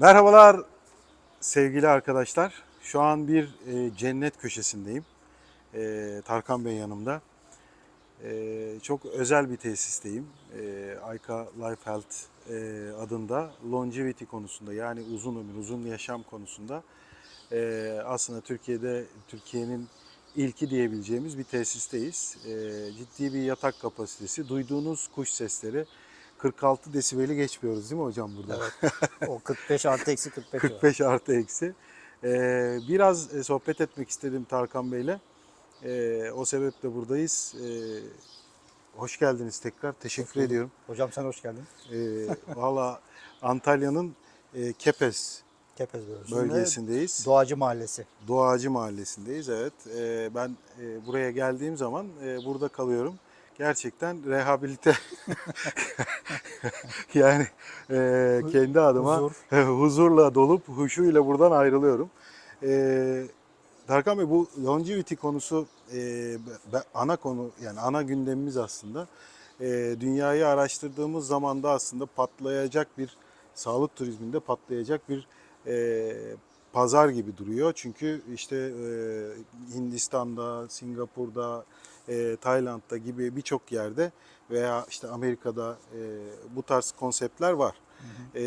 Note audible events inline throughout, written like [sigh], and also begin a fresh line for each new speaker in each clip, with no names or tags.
Merhabalar sevgili arkadaşlar. Şu an bir e, cennet köşesindeyim. E, Tarkan Bey yanımda. E, çok özel bir tesisteyim. E, Ayka Life Health e, adında longevity konusunda yani uzun ömür, uzun yaşam konusunda e, aslında Türkiye'de Türkiye'nin ilki diyebileceğimiz bir tesisteyiz. E, ciddi bir yatak kapasitesi. Duyduğunuz kuş sesleri 46 desibeli geçmiyoruz değil mi hocam burada?
Evet. [laughs] O 45 artı eksi 45.
45 artı eksi. Ee, biraz e, sohbet etmek istedim Tarkan Bey'le. Ee, o sebeple buradayız. Ee, hoş geldiniz tekrar. Teşekkür
bulduk.
ediyorum.
Hocam sen hoş geldin.
Ee, Valla Antalya'nın e, Kepez
Kepez bölgesinde.
bölgesindeyiz.
Doğacı Mahallesi.
Doğacı Mahallesi'ndeyiz. Evet. Ee, ben e, buraya geldiğim zaman e, burada kalıyorum. Gerçekten rehabilite [laughs] yani e, kendi adıma
Huzur. [laughs]
huzurla dolup huşuyla buradan ayrılıyorum. Ee, Tarkan Bey bu longevity konusu e, ana konu yani ana gündemimiz aslında. E, dünyayı araştırdığımız zaman da aslında patlayacak bir sağlık turizminde patlayacak bir e, pazar gibi duruyor. Çünkü işte e, Hindistan'da, Singapur'da, e, Tayland'da gibi birçok yerde veya işte Amerika'da e, bu tarz konseptler var. E,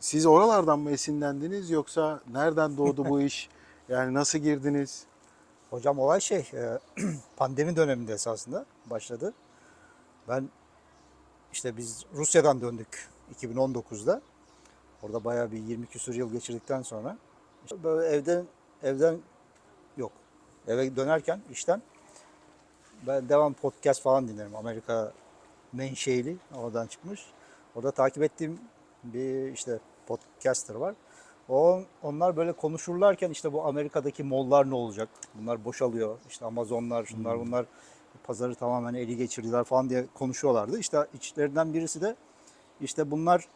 siz oralardan mı esinlendiniz yoksa nereden doğdu bu [laughs] iş? Yani nasıl girdiniz?
Hocam olay şey e, [clears throat] pandemi döneminde esasında başladı. Ben işte biz Rusya'dan döndük 2019'da. Orada bayağı bir 20 küsur yıl geçirdikten sonra işte böyle evden evden yok. Eve dönerken işten ben devam podcast falan dinlerim. Amerika menşeili oradan çıkmış. Orada takip ettiğim bir işte podcaster var. O, onlar böyle konuşurlarken işte bu Amerika'daki mollar ne olacak? Bunlar boşalıyor. İşte Amazonlar, şunlar bunlar pazarı tamamen eli geçirdiler falan diye konuşuyorlardı. İşte içlerinden birisi de işte bunlar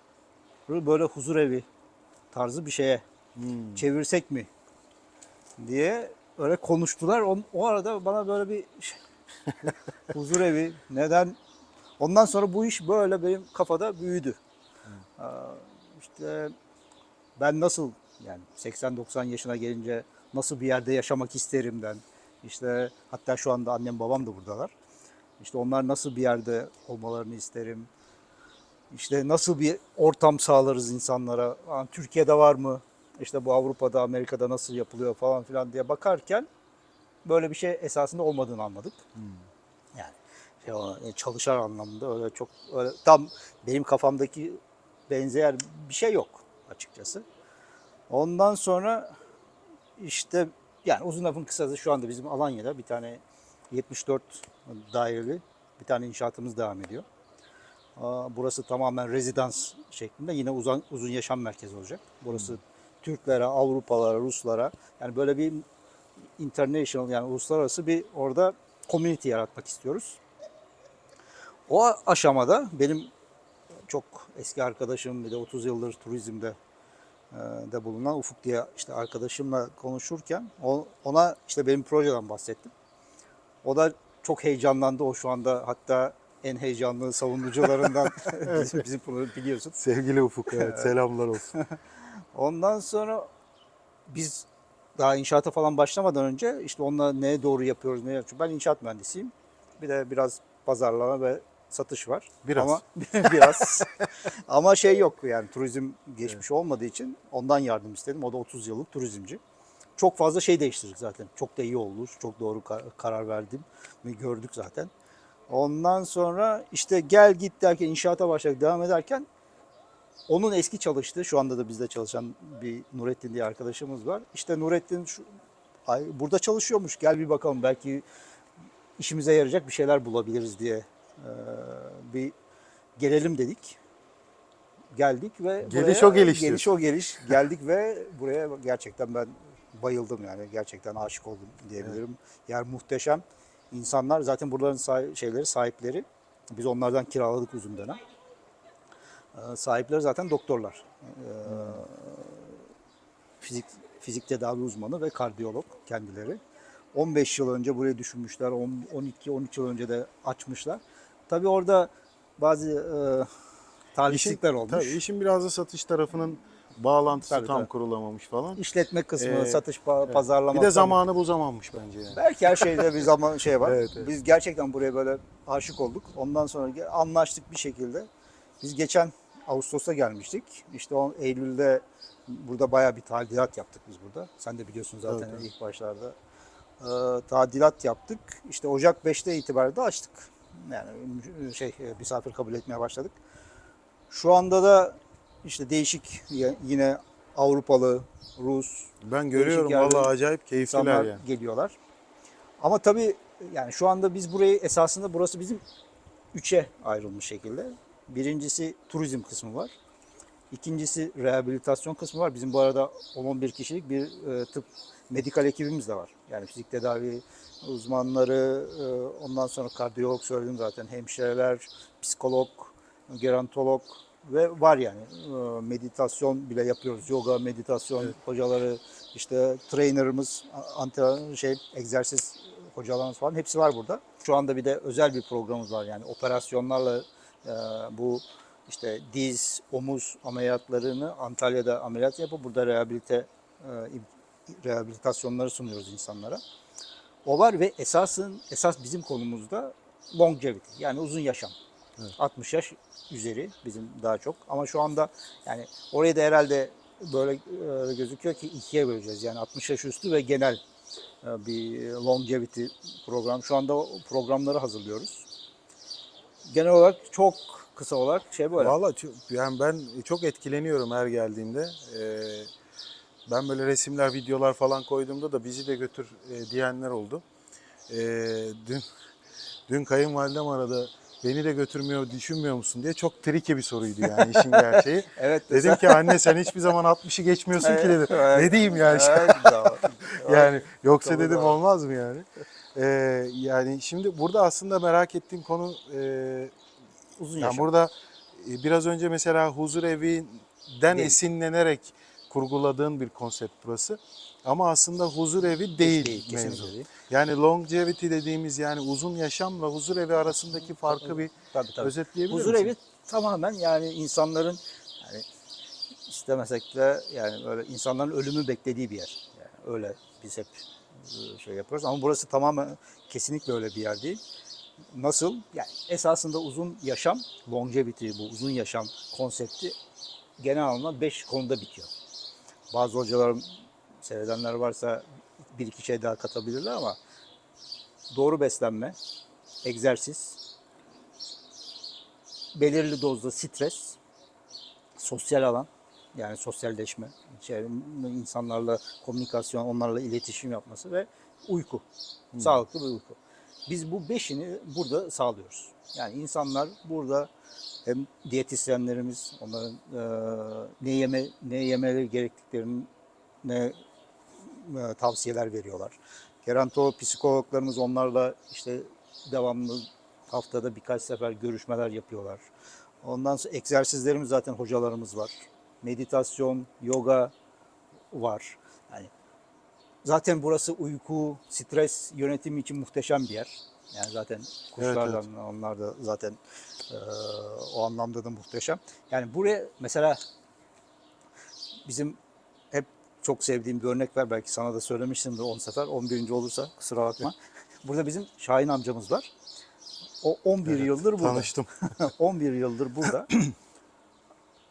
böyle huzur evi tarzı bir şeye çevirsek mi diye öyle konuştular. O, o arada bana böyle bir huzur evi neden? Ondan sonra bu iş böyle benim kafada büyüdü. Aa, İşte ben nasıl yani 80-90 yaşına gelince nasıl bir yerde yaşamak isterimden. İşte hatta şu anda annem babam da buradalar. İşte onlar nasıl bir yerde olmalarını isterim. İşte nasıl bir ortam sağlarız insanlara. Aa, Türkiye'de var mı? İşte bu Avrupa'da, Amerika'da nasıl yapılıyor falan filan diye bakarken böyle bir şey esasında olmadığını anladık. Yani şey, o, e, çalışan anlamında öyle çok öyle tam benim kafamdaki benzer bir şey yok açıkçası. Ondan sonra işte yani uzun lafın kısası şu anda bizim Alanya'da bir tane 74 daireli bir tane inşaatımız devam ediyor. Burası tamamen rezidans şeklinde yine uzun, uzun yaşam merkezi olacak. Burası Türklere, Avrupalara, Ruslara yani böyle bir international yani uluslararası bir orada community yaratmak istiyoruz. O aşamada benim çok eski arkadaşım bir de 30 yıldır turizmde e, de bulunan Ufuk diye işte arkadaşımla konuşurken ona işte benim projeden bahsettim. O da çok heyecanlandı. O şu anda hatta en heyecanlı savunucularından [laughs] [laughs] bizim, bizim biliyorsun.
Sevgili Ufuk, evet, selamlar olsun. [laughs]
Ondan sonra biz daha inşaata falan başlamadan önce işte onunla ne doğru yapıyoruz, ne yapıyoruz. Ben inşaat mühendisiyim. Bir de biraz pazarlama ve satış var.
Biraz.
Ama [laughs] biraz. Ama şey yok yani turizm geçmiş olmadığı için ondan yardım istedim. O da 30 yıllık turizmci. Çok fazla şey değiştirdik zaten. Çok da iyi oldu. Çok doğru kar- karar verdim ve gördük zaten. Ondan sonra işte gel git derken inşaata başladık devam ederken onun eski çalıştığı, şu anda da bizde çalışan bir Nurettin diye arkadaşımız var. İşte Nurettin şu, ay, burada çalışıyormuş. Gel bir bakalım belki işimize yarayacak bir şeyler bulabiliriz diye e, bir gelelim dedik. Geldik ve
Geliş
buraya-
o geliş.
Geliş o geliş. Geldik ve buraya gerçekten ben bayıldım yani. Gerçekten aşık oldum diyebilirim. Yer muhteşem. İnsanlar zaten buraların sahi- şeyleri sahipleri. Biz onlardan kiraladık uzun dönem. Ee, Sahipleri zaten doktorlar. Ee, Fizik fizik tedavi uzmanı ve kardiyolog kendileri. 15 yıl önce burayı düşünmüşler. 12-13 yıl önce de açmışlar. Tabii orada bazı e, talihsizlikler olmuş.
Tabii işin biraz da satış tarafının bağlantısı
Tabii,
tam
tabii.
kurulamamış falan.
İşletme kısmı,
Ee,
satış, pa- pazarlama.
Bir de zamanı bu zamanmış bence yani.
Belki her şeyde bir zaman şey var. [laughs]
Evet, evet.
Biz gerçekten buraya böyle aşık olduk. Ondan sonra anlaştık bir şekilde. Biz geçen Ağustos'ta gelmiştik. İşte o Eylül'de burada bayağı bir tadilat yaptık biz burada. Sen de biliyorsun zaten
Evet,
ilk başlarda. Ee, tadilat yaptık. İşte Ocak 5'te itibaren de açtık. Yani şey e, misafir kabul etmeye başladık. Şu anda da işte değişik yine Avrupalı, Rus,
Ben görüyorum vallahi acayip keyifliler yani.
geliyorlar. Ama tabii yani şu anda biz burayı esasında burası bizim üçe ayrılmış şekilde. Birincisi turizm kısmı var. İkincisi rehabilitasyon kısmı var. Bizim bu arada 10-11 kişilik bir e, tıp medikal ekibimiz de var. Yani fizik tedavi uzmanları, e, ondan sonra kardiyolog söyledim zaten, hemşireler, psikolog, gerontolog ve var yani E, meditasyon bile yapıyoruz. Yoga, meditasyon hocaları, işte trainerımız, antrenör şey egzersiz hocalarımız falan hepsi var burada. Şu anda bir de özel bir programımız var yani operasyonlarla bu işte diz, omuz ameliyatlarını Antalya'da ameliyat yapıp burada rehabilite e, rehabilitasyonları sunuyoruz insanlara. O var ve esasın esas bizim konumuzda longevity yani uzun yaşam. 60 yaş üzeri bizim daha çok ama şu anda yani oraya da herhalde böyle e, gözüküyor ki ikiye böleceğiz. Yani 60 yaş üstü ve genel e, bir longevity program. Şu anda programları hazırlıyoruz. Genel olarak çok kısa olarak şey böyle.
Vallahi çok, yani ben çok etkileniyorum her geldiğimde. Ee, ben böyle resimler, videolar falan koyduğumda da bizi de götür e, diyenler oldu. Ee, dün [laughs] dün kayınvalidem aradı. Beni de götürmüyor, düşünmüyor musun diye çok triki bir soruydu yani işin gerçeği. [laughs]
Evet.
Dedim ki anne sen hiçbir zaman 60'ı geçmiyorsun ki dedim.
Evet.
Ne diyeyim yani?
Evet, [laughs]
yani yoksa dedim olmaz mı yani? Ee, yani şimdi burada aslında merak ettiğim konu e,
Uzun
yani
yaşam.
burada e, biraz önce mesela huzur evinden
Değil.
esinlenerek kurguladığın bir konsept burası. Ama aslında huzur evi değil,
değil,
mevzu.
değil.
Yani longevity dediğimiz yani uzun yaşamla huzur evi arasındaki farkı bir
Tabii, tabii.
özetleyebilir
Huzur
misin?
evi tamamen yani insanların yani istemesek de yani böyle insanların ölümü beklediği bir yer. Yani öyle biz hep şey yapıyoruz ama burası tamamen kesinlikle öyle bir yer değil. Nasıl? Yani esasında uzun yaşam, longevity bu uzun yaşam konsepti genel anlamda 5 konuda bitiyor. Bazı hocalarım seyredenler varsa bir iki şey daha katabilirler ama doğru beslenme, egzersiz, belirli dozda stres, sosyal alan yani sosyalleşme, insanlarla komünikasyon, onlarla iletişim yapması ve uyku. Sağlıklı bir uyku. Biz bu beşini burada sağlıyoruz. Yani insanlar burada hem diyetisyenlerimiz onların e, ne yeme ne yemeleri gerektiklerini ne e, tavsiyeler veriyorlar. Gerontolog psikologlarımız onlarla işte devamlı haftada birkaç sefer görüşmeler yapıyorlar. Ondan sonra egzersizlerimiz zaten hocalarımız var. Meditasyon, yoga var. Yani zaten burası uyku, stres yönetimi için muhteşem bir yer. Yani zaten kuşlardan onlar da zaten e, o anlamda da muhteşem. Yani buraya mesela bizim hep çok sevdiğim bir örnek var. Belki sana da söylemiştimdir 10 sefer. 11. olursa kusura bakma. [laughs] Burada bizim Şahin amcamız var. O 11 yıldır burada.
Tanıştım. [laughs]
11 yıldır burada. [clears throat]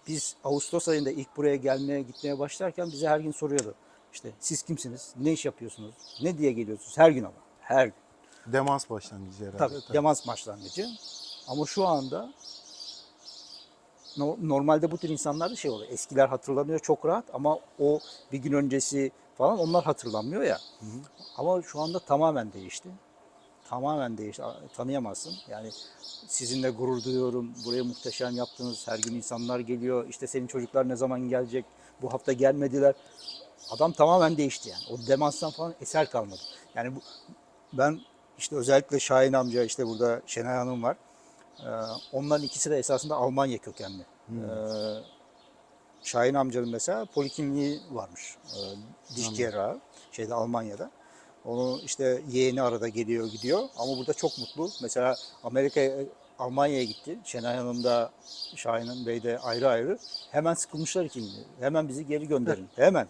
Biz Ağustos ayında ilk buraya gelmeye gitmeye başlarken bize her gün soruyordu. İşte siz kimsiniz? Ne iş yapıyorsunuz? Ne diye geliyorsunuz? Her gün ama. Her gün.
Demans başlangıcı herhalde.
Tabii, demans başlangıcı. Ama şu anda no- normalde bu tür insanlarda şey oluyor. Eskiler hatırlanıyor çok rahat ama o bir gün öncesi falan onlar hatırlanmıyor ya. Ama şu anda tamamen değişti. Tamamen değişti. Tanıyamazsın. Yani sizinle gurur duyuyorum. Buraya muhteşem yaptınız. Her gün insanlar geliyor. İşte senin çocuklar ne zaman gelecek? Bu hafta gelmediler. Adam tamamen değişti yani. O demanstan falan eser kalmadı. Yani bu, ben işte özellikle Şahin amca işte burada Şenay Hanım var. Ee, onların ikisi de esasında Almanya kökenli. Ee, Şahin amcanın mesela polikliniği varmış. Ee, diş cerrahı şeyde Almanya'da. Onu işte yeğeni arada geliyor gidiyor ama burada çok mutlu. Mesela Amerika'ya Almanya'ya gitti. Şenay Hanım da Şahin Bey de ayrı ayrı. Hemen sıkılmışlar ki hemen bizi geri gönderin. hemen.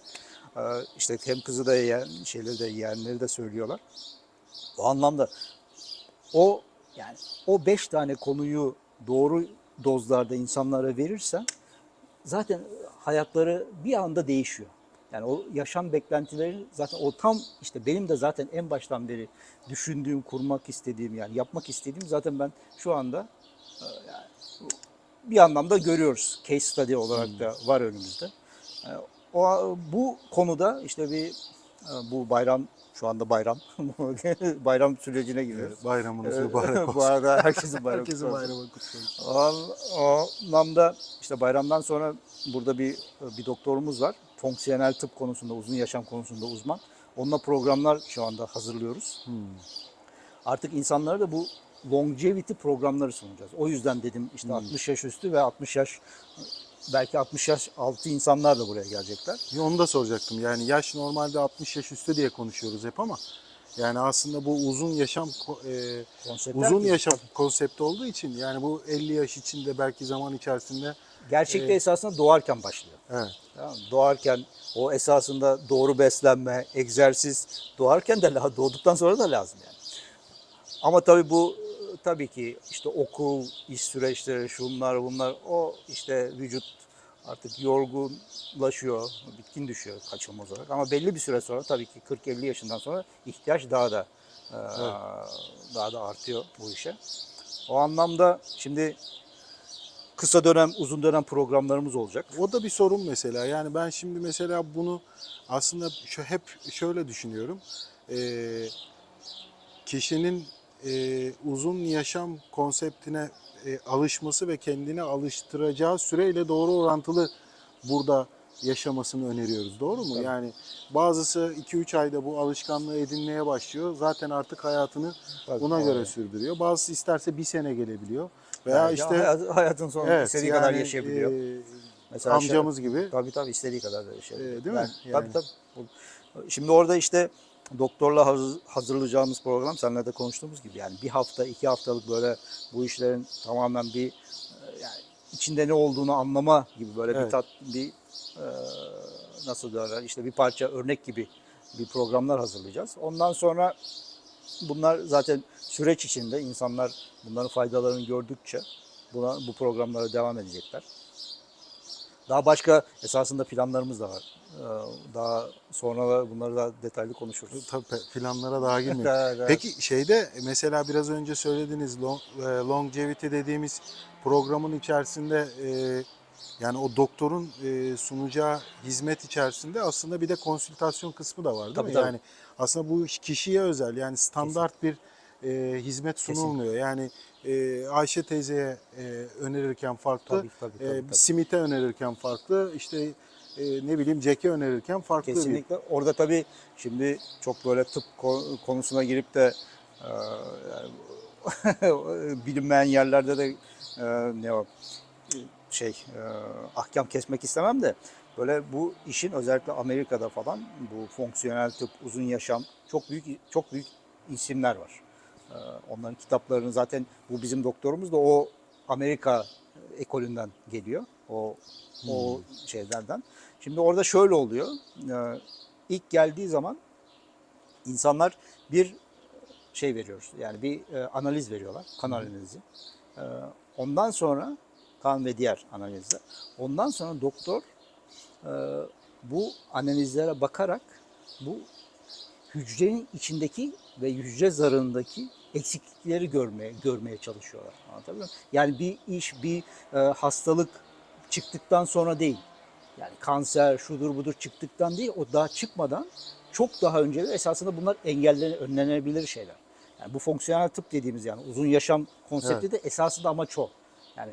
Ee, işte hem kızı da yiyen, şeyleri de yeğenleri de söylüyorlar. O anlamda o yani o beş tane konuyu doğru dozlarda insanlara verirsen zaten hayatları bir anda değişiyor. Yani o yaşam beklentileri zaten o tam işte benim de zaten en baştan beri düşündüğüm, kurmak istediğim yani yapmak istediğim zaten ben şu anda e, yani bir anlamda görüyoruz. Case study olarak da var önümüzde. E, O bu konuda işte bir e, bu bayram şu anda bayram [laughs] bayram sürecine giriyoruz.
Bayramınız
Ee,
mübarek [laughs]
Bu
olsun.
arada herkesin bayramı
Herkesin bayramı kutlu olsun.
O, o anlamda işte bayramdan sonra burada bir bir doktorumuz var. Fonksiyonel tıp konusunda, uzun yaşam konusunda uzman. Onunla programlar şu anda hazırlıyoruz.
Hmm.
Artık insanlara da bu longevity programları sunacağız. O yüzden dedim işte 60 yaş üstü ve 60 yaş belki 60 yaş altı insanlar da buraya gelecekler.
Ya Onu da soracaktım. Yani yaş normalde 60 yaş üstü diye konuşuyoruz hep ama yani aslında bu uzun yaşam e,
Konseptler
uzun yaşam konsepti olduğu için yani bu 50 yaş içinde belki zaman içerisinde
Gerçekte
Ee,
esasında doğarken başlıyor.
evet.
Tamam? Doğarken o esasında doğru beslenme, egzersiz doğarken de doğduktan sonra da lazım yani. Ama tabii bu e, tabii ki işte okul, iş süreçleri, şunlar bunlar o işte vücut artık yorgunlaşıyor, bitkin düşüyor kaçınılmaz olarak. Ama belli bir süre sonra tabii ki 40-50 yaşından sonra ihtiyaç daha da e, daha da artıyor bu işe. O anlamda şimdi kısa dönem, uzun dönem programlarımız olacak.
O da bir sorun mesela. Yani ben şimdi mesela bunu aslında şu hep şöyle düşünüyorum. Ee, kişinin e, uzun yaşam konseptine e, alışması ve kendini alıştıracağı süreyle doğru orantılı burada yaşamasını öneriyoruz. Doğru mu?
Tabii.
Yani bazısı 2-3 ayda bu alışkanlığı edinmeye başlıyor. Zaten artık hayatını
Tabii,
buna
aynen.
göre sürdürüyor. Bazısı isterse bir sene gelebiliyor. Veya
Yani
işte
hayat- hayatın sonunda
evet,
istediği kadar
yani,
yaşayabiliyor.
e,
Mesela şey-
amcamız gibi.
tabii tabii istediği kadar da yaşayabiliyor.
Ee, değil mi?
Tabii
Yani.
tabii. Bu- Şimdi orada işte doktorla hazır- hazırlayacağımız program seninle de konuştuğumuz gibi yani bir hafta iki haftalık böyle bu işlerin tamamen bir e, yani içinde ne olduğunu anlama gibi böyle bir
Evet.
tat bir e, nasıl derler işte bir parça örnek gibi bir programlar hazırlayacağız. Ondan sonra bunlar zaten süreç içinde insanlar bunların faydalarını gördükçe buna bu programlara devam edecekler. Daha başka esasında planlarımız da var. Ee, Daha sonra bunları da detaylı konuşuruz.
Tabii planlara daha girmiyor.
Evet, evet.
Peki şeyde mesela biraz önce söylediğiniz long, e, longevity dediğimiz programın içerisinde e, yani o doktorun e, sunacağı hizmet içerisinde aslında bir de konsültasyon kısmı da var değil
Tabii,
mi?
tabii.
Yani aslında bu iş kişiye özel yani standart bir e, hizmet sunulmuyor. Yani e, Ayşe teyzeye e, önerirken farklı,
Tabii, tabii, tabii,
e,
tabii.
Simit'e önerirken farklı, işte e, ne bileyim Jack'e önerirken farklı bir
Kesinlikle. Orada tabii şimdi çok böyle tıp ko- konusuna girip de e, yani [laughs] bilinmeyen yerlerde de e, ne o şey e, ahkam kesmek istemem de böyle bu işin özellikle Amerika'da falan bu fonksiyonel tıp, uzun yaşam çok büyük çok büyük isimler var. E, onların kitaplarını zaten bu bizim doktorumuz da o Amerika ekolünden geliyor. O o şeylerden. Şimdi orada şöyle oluyor. E, ilk geldiği zaman insanlar bir şey veriyoruz. Yani bir e, analiz veriyorlar. Kan analizi. E, ondan sonra kan ve diğer analizler. Ondan sonra doktor e, bu analizlere bakarak bu hücrenin içindeki ve hücre zarındaki eksiklikleri görmeye görmeye çalışıyorlar. Anlatabiliyor muyum? Yani bir iş, bir e, hastalık çıktıktan sonra değil. Yani kanser, şudur budur çıktıktan değil, o daha çıkmadan çok daha önce de esasında bunlar engellene, önlenebilir şeyler. Yani bu fonksiyonel tıp dediğimiz yani uzun yaşam konsepti de esasında amaç o. Yani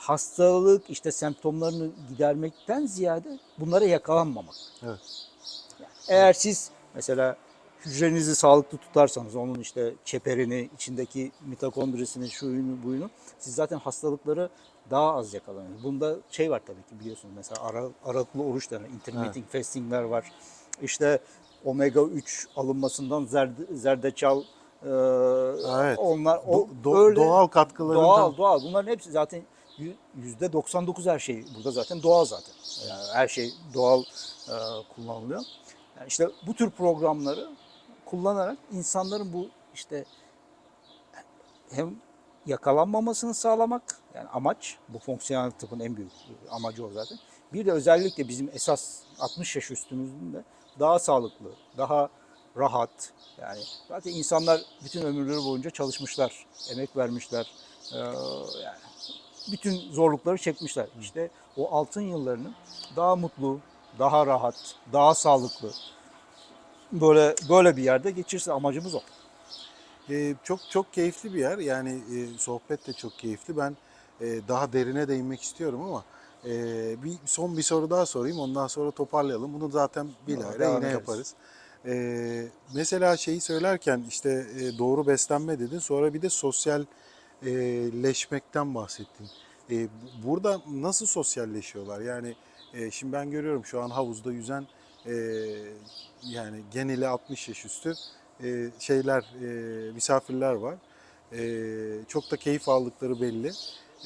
hastalık işte semptomlarını gidermekten ziyade bunlara yakalanmamak.
Evet.
Eğer siz mesela hücrenizi sağlıklı tutarsanız onun işte çeperini, içindeki mitokondrisini, şuyunu, buyunu siz zaten hastalıkları daha az yakalanıyorsunuz. Bunda şey var tabii ki biliyorsunuz mesela ara, aralıklı oruç denen intermittent fastingler var. İşte omega 3 alınmasından zerde, zerdeçal
Evet.
onlar o
Do- do-
öyle
doğal katkılarından.
doğal doğal bunların hepsi zaten yüzde 99 her şey burada zaten doğal zaten. Yani her şey doğal e, kullanılıyor. Yani işte bu tür programları kullanarak insanların bu işte hem yakalanmamasını sağlamak yani amaç bu fonksiyonel tıpın en büyük amacı o zaten. Bir de özellikle bizim esas 60 yaş üstümüzün de daha sağlıklı, daha rahat yani zaten insanlar bütün ömürleri boyunca çalışmışlar, emek vermişler. Ee, yani bütün zorlukları çekmişler. İşte o altın yıllarını daha mutlu, daha rahat, daha sağlıklı böyle böyle bir yerde geçirse amacımız o.
Ee, çok çok keyifli bir yer. Yani e, sohbet de çok keyifli. Ben e, daha derine değinmek istiyorum ama e, bir son bir soru daha sorayım. Ondan sonra toparlayalım. Bunu zaten bilahare yine
ederiz.
yaparız. E, mesela şeyi söylerken işte e, doğru beslenme dedin. Sonra bir de sosyalleşmekten bahsettin. E, bu- burada nasıl sosyalleşiyorlar? Yani e, şimdi ben görüyorum şu an havuzda yüzen e, yani geneli 60 yaş üstü e, şeyler, e, misafirler var. E, çok da keyif aldıkları belli.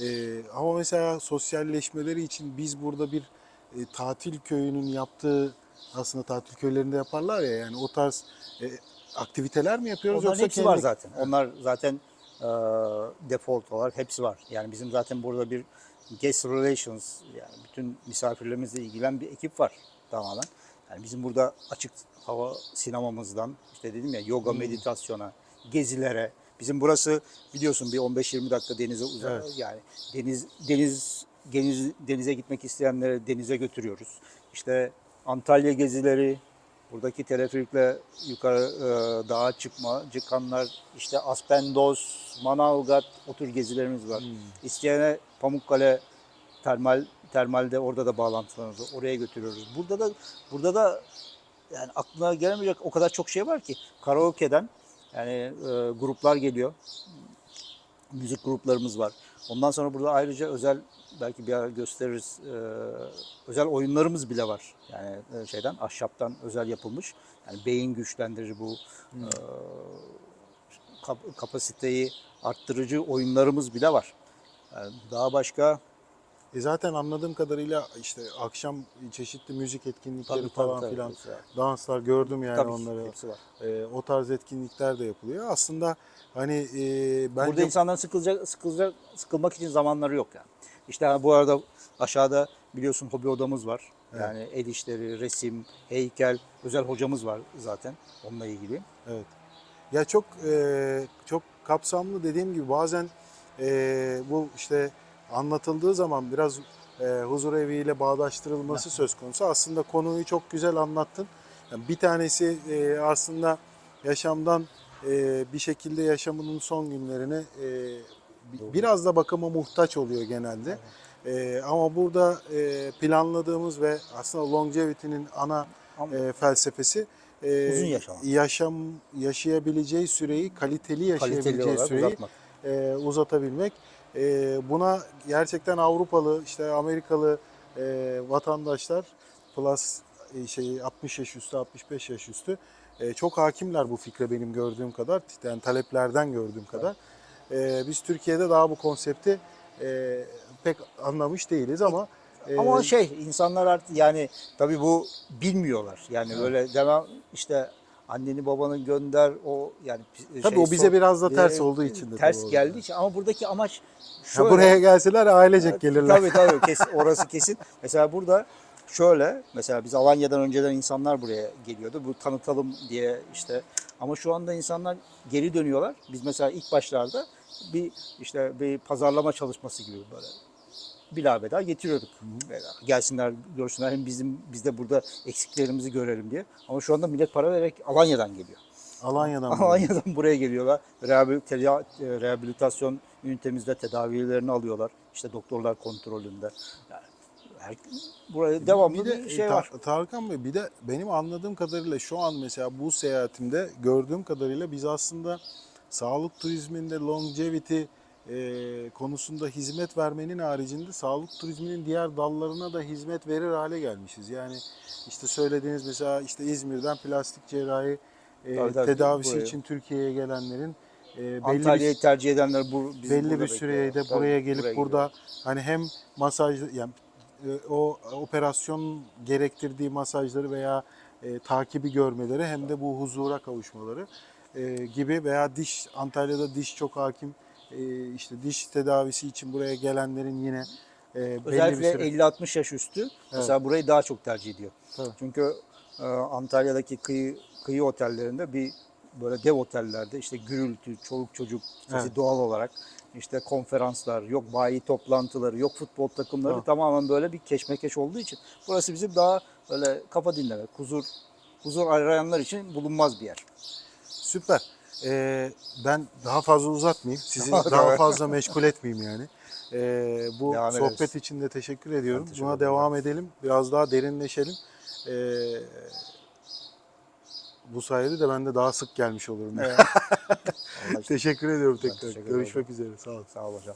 E, ama mesela sosyalleşmeleri için biz burada bir e, tatil köyünün yaptığı aslında tatil köylerinde yaparlar ya yani o tarz e, aktiviteler mi yapıyoruz
Onların
yoksa
hepsi
kendi-
var zaten. Onlar zaten e, default olarak hepsi var. Yani bizim zaten burada bir guest relations yani bütün misafirlerimizle ilgilen bir ekip var tamamen. Yani bizim burada açık hava sinemamızdan işte dedim ya yoga
Hmm.
meditasyona, gezilere. Bizim burası biliyorsun bir 15-20 dakika denize uzak.
Evet.
Yani deniz deniz deniz denize gitmek isteyenlere denize götürüyoruz. İşte Antalya gezileri, buradaki teleferikle yukarı e, dağa çıkma, çıkanlar işte Aspendos, Manavgat o tür gezilerimiz var. İsteyene Pamukkale termal termalde orada da bağlantılarımız var. Oraya götürüyoruz. Burada da burada da yani aklına gelemeyecek o kadar çok şey var ki karaoke'den yani e, gruplar geliyor. Müzik gruplarımız var. Ondan sonra burada ayrıca özel belki bir ara gösteririz. e, özel oyunlarımız bile var. Yani e, şeyden ahşaptan özel yapılmış. Yani beyin güçlendirici bu e, kap- kapasiteyi arttırıcı oyunlarımız bile var. Yani daha başka
E zaten anladığım kadarıyla işte akşam çeşitli müzik etkinlikleri
Tabii, tabii,
falan
tabii,
filan,
var.
danslar gördüm yani
tabii
onları.
hepsi var.
E, o tarz etkinlikler de yapılıyor. Aslında hani e, bence
Burada insanların sıkılacak, sıkılacak, sıkılmak için zamanları yok yani. İşte bu arada aşağıda biliyorsun hobi odamız var. Yani el işleri, resim, heykel, özel hocamız var zaten onunla ilgili.
Evet. Ya çok e, çok kapsamlı dediğim gibi bazen e, bu işte anlatıldığı zaman biraz e, huzur eviyle bağdaştırılması söz konusu. Aslında konuyu çok güzel anlattın. Yani bir tanesi e, aslında yaşamdan e, bir şekilde yaşamının son günlerini e, bi- biraz da bakıma muhtaç oluyor genelde. E, ama burada e, planladığımız ve aslında longevity'nin ana e, felsefesi e,
Uzun yaşamak.
yaşam yaşayabileceği süreyi kaliteli yaşayabileceği
Kaliteli
süreyi
uzatmak.
e, uzatabilmek. E, buna gerçekten Avrupalı, işte Amerikalı e, vatandaşlar plus e, şey 60 yaş üstü, 65 yaş üstü e, çok hakimler bu fikre benim gördüğüm kadar, yani taleplerden gördüğüm kadar. E, biz Türkiye'de daha bu konsepti e, pek anlamış değiliz ama e,
Ama şey insanlar artık yani tabii bu bilmiyorlar. Yani böyle devam işte anneni babanı gönder o yani pi-
Tabii
şey,
o bize biraz da ters
e,
olduğu için de
ters geldiği için ama buradaki amaç
Ha,
şöyle.
buraya gelseler ailecek gelirler.
Tabii tabii kesin, [laughs] orası kesin. Mesela burada şöyle mesela biz Alanya'dan önceden insanlar buraya geliyordu. Bu tanıtalım diye işte ama şu anda insanlar geri dönüyorlar. Biz mesela ilk başlarda bir işte bir pazarlama çalışması gibi böyle bilabeda getiriyorduk. Bedava. Gelsinler görsünler hem bizim biz de burada eksiklerimizi görelim diye. Ama şu anda millet para vererek Alanya'dan geliyor.
Alanya'dan.
Alanya'dan [laughs] buraya geliyorlar. Rehabilitasyon, rehabilitasyon ünitemizde tedavilerini alıyorlar. İşte doktorlar kontrolünde. Yani her, buraya devamlı bir,
de,
şey
e, Ta-
var.
Tarkan Bey bir de benim anladığım kadarıyla şu an mesela bu seyahatimde gördüğüm kadarıyla biz aslında sağlık turizminde longevity e, konusunda hizmet vermenin haricinde sağlık turizminin diğer dallarına da hizmet verir hale gelmişiz. Yani işte söylediğiniz mesela işte İzmir'den plastik cerrahi e,
Tabii, tabii.
tedavisi
Buraya.
için Türkiye'ye gelenlerin e, belli bir
Antalya'yı tercih edenler bu
belli bir süreye de.
Tabii,
buraya gelip
buraya
burada hani hem masaj yani e, o operasyon gerektirdiği masajları veya e, takibi görmeleri hem de bu huzura kavuşmaları e, gibi veya diş Antalya'da diş çok hakim e, işte diş tedavisi için buraya gelenlerin yine e, belli
Özellikle
bir süre
50-60 yaş üstü mesela burayı daha çok tercih ediyor.
Tabii.
Çünkü e, Antalya'daki kıyı kıyı otellerinde bir böyle dev otellerde işte gürültü, çoluk çocuk sesi
Evet.
doğal olarak işte konferanslar, yok bayi toplantıları, yok futbol takımları
Tamam.
tamamen böyle bir keşmekeş olduğu için burası bizim daha böyle kafa dinlemek, huzur huzur arayanlar için bulunmaz bir yer.
Süper. Ee, ben daha fazla uzatmayayım. Sizi [laughs] daha fazla meşgul etmeyeyim yani. Ee, bu
Devam
sohbet
ederiz.
için de teşekkür ediyorum.
teşekkür
Buna devam edelim. Biraz daha derinleşelim. Ee, bu sayede de ben de daha sık gelmiş olurum.
Evet. [laughs]
Teşekkür ediyorum tekrar.
teşekkür
Görüşmek üzere. Sağ olun.
Sağ ol hocam.